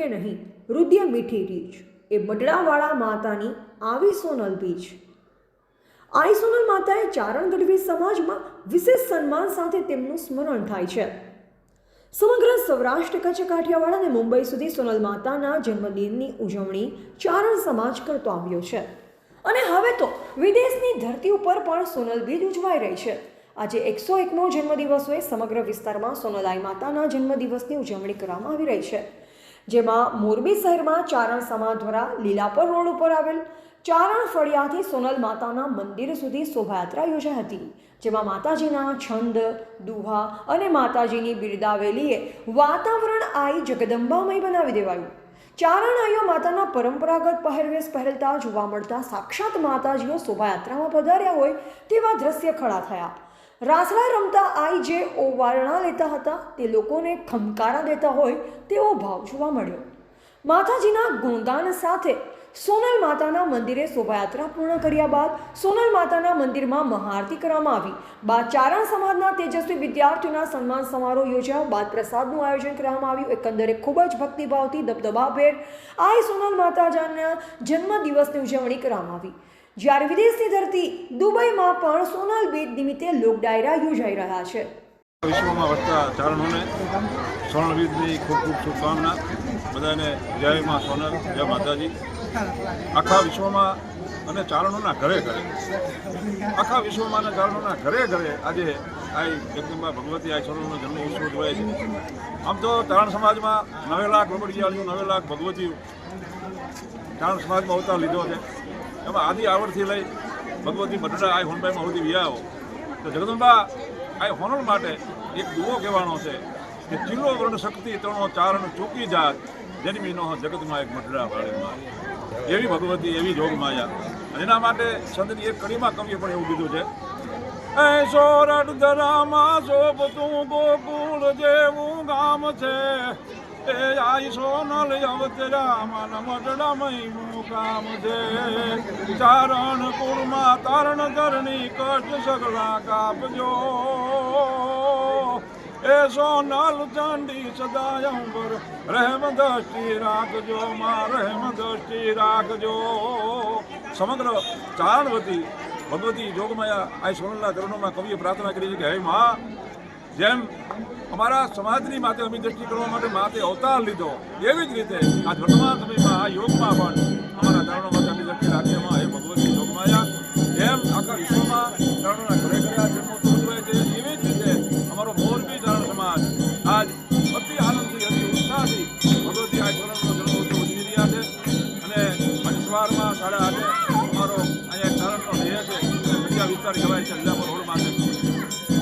કે નહીં? રુદ્ય મીઠી રીચ એ મડડાવાળા માતાની આવી સોનલ બીજ. આઈ સોનલ માતાએ ચારણ ગઢવી સમાજમાં વિશેષ સન્માન સાથે તેમનું સ્મરણ થાય છે. સમગ્ર સૌરાષ્ટ્ર કચ્છ કાઠિયાવાડ અને મુંબઈ સુધી સોનલ માતાના જન્મદિનની ઉજવણી ચારણ સમાજ કરતો આવ્યો છે. અને હવે તો વિદેશની ધરતી ઉપર પણ સોનલ બીજ ઉજવાઈ રહી છે. આજે એકસો એકમો જન્મદિવસ હોય સમગ્ર વિસ્તારમાં સોનલાઈ માતાના જન્મદિવસની ઉજવણી કરવામાં આવી રહી છે. જેમાં મોરબી શહેરમાં ચારણ સમાજ દ્વારા લીલાપર રોડ ઉપર આવેલ ચારણ ફળિયાથી સોનલ માતાના મંદિર સુધી શોભાયાત્રા યોજાઈ હતી, જેમાં માતાજીના છંદ, દુહા અને માતાજીની બિરદાવેલીએ વાતાવરણ આઈ જગદંબામય બનાવી દેવાયું. ચારણ આયો માતાના પરંપરાગત પહેરવેશ પહેરતા જોવા મળતા સાક્ષાત માતાજીઓ શોભાયાત્રામાં પધાર્યા હોય તેવા દ્રશ્ય ખડા થયા. રાસડા રમતા આઈ જે ઓવારણા લેતા હતા. તે લોકોને ખમકારા દેતા હોય તેવો ભાવ જોવા મળ્યો. માતાજીના ગુણગાન સાથે સોનલ માતાના મંદિરે શોભાયાત્રા પૂર્ણ કર્યા બાદ સોનલ માતાના મંદિરમાં મહાઆરતી કરવામાં આવી. બાદ ચારણ સમાજના તેજસ્વી વિદ્યાર્થીઓના સન્માન સમારોહ યોજાયો. બાદ પ્રસાદનું આયોજન કરવામાં આવ્યું. એકંદરે ખૂબ જ ભક્તિભાવથી દબદબાભેર આઈ સોનલ માતાજીના જન્મદિવસની ઉજવણી કરવામાં આવી. જ્યારે વિદેશની ધરતી દુબઈમાં પણ સોનલ બેદ નિમિત્તે લોક ડાયરા યોજાઈ રહ્યા છે. વિશ્વમાં વસતા ચારણોને બીજની ખૂબ ખૂબ શુભકામના. બધાને જય માં સોનલ જય માતાજી. આખા વિશ્વમાં અને ચારણોના ઘરે ઘરે. આખા વિશ્વમાં અને ચારણોના ઘરે ઘરે આજે આ જગદંબા ભગવતી આ સોનલનો જન્મ ઉત્સવ જોવાય છે. આમ તો ચારણ સમાજમાં નવે લાખ રબડિયાળીઓ નવે લાખ ભગવતી ચારણ સમાજમાં અવતાર લીધો છે. એમાં આદિ આવડથી લઈ ભગવતી બટડા આ હોનભાઈમાં સુધી વિયાઓ તો જગદંબા આ હોનલ માટે એક દુઓ કહેવાનો છે. કે ચિલ્લો વર્ણ શક્તિ ત્રણો ચારણ ચોકી જાત જન્મી નો જગતમાં એક મઢડા વાળીમાં એવી ભગવતી, એવી જોગ માયા. એના માટે સંતની એક કડીમાં કવિએ પણ એવું કીધું છે, એ સોરઠ ધરામાં શોભતું ગોકુળ જેવું ગામ છે. એ આઈ સોનલ અવતરામાં મઢડામય મુકામ છે. ચારણ કુળમાં તારણ ધરણી કષ્ટ સગલા કાપજો. એ સોનલ ચાંદી સદાય અંબર રહેમ દ્રષ્ટિ રાખજો, માં રહેમ દ્રષ્ટિ રાખજો. સમગ્ર ચારણવતી ભગવતી જોગમાયા આ સોનલના ચરણોમાં કવિએ પ્રાર્થના કરી છે કે, હે મા, જેમ અમારા સમાજની માતે અમી દ્રષ્ટિ કરવા માટે માતે અવતાર લીધો, એવી જ રીતે આ વર્તમાન સમયમાં આ યોગમાં પણ અમારા ચરણો માટે અમી દ્રષ્ટિ રાખીએમાં હે ભગવતી જોગમાયા. સાડા આઠે અમારો અહીંયા ચારણનો ધ્યેય છે બીજા વિસ્તાર કહેવાય છે લીલાપુર રોડ માટે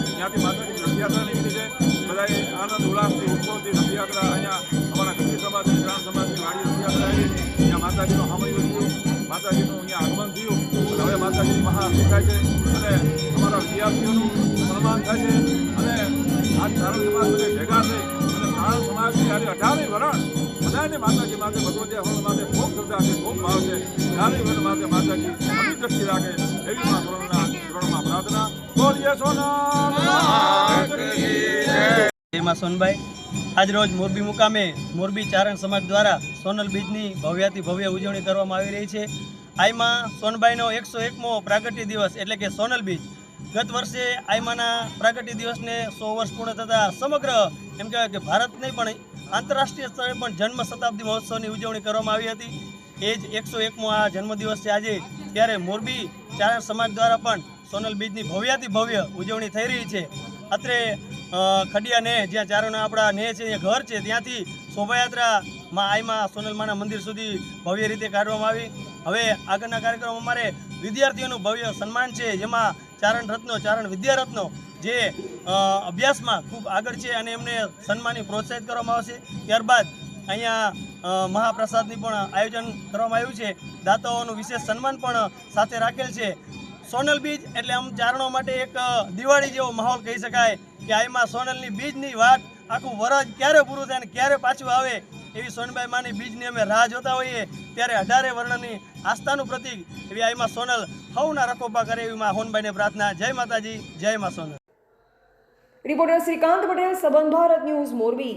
ત્યાંથી માતાજી રથયાત્રા નીકળી છે, બધાએ આનંદ, ઉલ્લાસથી ઉત્સવથી રથયાત્રા અહીંયા અમારા કચ્છી સમાજની, ગ્રામ સમાજની વાડી રથયાત્રા આવી ત્યાં માતાજીનો સાંભળ્યું થયું, માતાજીનું અહીંયા આગમન થયું હવે માતાજી મહા થાય છે, અને અમારા વિદ્યાર્થીઓનું સન્માન થાય છે, અને આ ચારણ સમાજ બધે ભેગા થઈ, અને ચારણ સમાજની આજે અઢારે વરણ બધાને માતાજી માટે ભગવતી હવન માટે ખૂબ શ્રદ્ધા છે ખૂબ ભાવ છે ચારે વરણ માટે માતાજી અમી દ્રષ્ટિ રાખે એવી મા કરુણના ચરણમાં પ્રાર્થના. બોલીએ સોના એમાં સોનભાઈ આજ રોજ મોરબી મુકામે મોરબી ચારણ સમાજ દ્વારા સોનલ બીજની ભવ્યાથી ભવ્ય ઉજવણી કરવામાં આવી રહી છે. આઈમાં સોનભાઈનો એકસો એકમો પ્રાગટ્ય દિવસ એટલે કે સોનલ બીજ. ગત વર્ષે આઈમાના પ્રાગટ્ય દિવસને સો વર્ષ પૂર્ણ થતાં સમગ્ર, એમ કહેવાય કે ભારત નહીં પણ આંતરરાષ્ટ્રીય સ્તરે પણ જન્મ શતાબ્દી મહોત્સવની ઉજવણી કરવામાં આવી હતી. એ જ એકસો એકમો આ જન્મદિવસ છે આજે. ત્યારે મોરબી ચારણ સમાજ દ્વારા પણ સોનલ બીજની ભવ્યાથી ભવ્ય ઉજવણી થઈ રહી છે. અત્રે ખડિયા ને, જ્યાં ચારણો આપણા ને છે એ ઘર છે, ત્યાંથી શોભાયાત્રા માં આઈમાં સોનલમાના મંદિર સુધી ભવ્ય રીતે કાઢવામાં આવી. હવે આગળના કાર્યક્રમ અમારે વિદ્યાર્થીઓનું ભવ્ય સન્માન છે, જેમાં ચારણ રત્નો, ચારણ વિદ્યારત્નો જે અભ્યાસમાં ખૂબ આગળ છે અને એમને સન્માની પ્રોત્સાહિત કરવામાં આવશે. ત્યારબાદ અહીંયા મહાપ્રસાદની પણ આયોજન કરવામાં આવ્યું છે. દાતાઓનું વિશેષ સન્માન પણ સાથે રાખેલ છે. સોનલ બીજ એટલે આમ ચારણો માટે એક દિવાળી જેવો માહોલ કહી શકાય કે આમાં સોનલની બીજની વાત આખું વરજ ક્યારે પૂરું થાય અને ક્યારે પાછું આવે એવી સોનબાઈ માની બીજની અમે રાહ જોતા હોઈએ ત્યારે અઢારે વર્ણની આસ્થાનું પ્રતીક એવી આઈમાં સોનલ હવના રખોપા કરે એવી માં હોનબાઈને પ્રાર્થના. જય માતાજી, જય માં સોનલ. રિપોર્ટર શ્રીકાંત પટેલ, સંબંધ ભારત ન્યૂઝ મોરબી.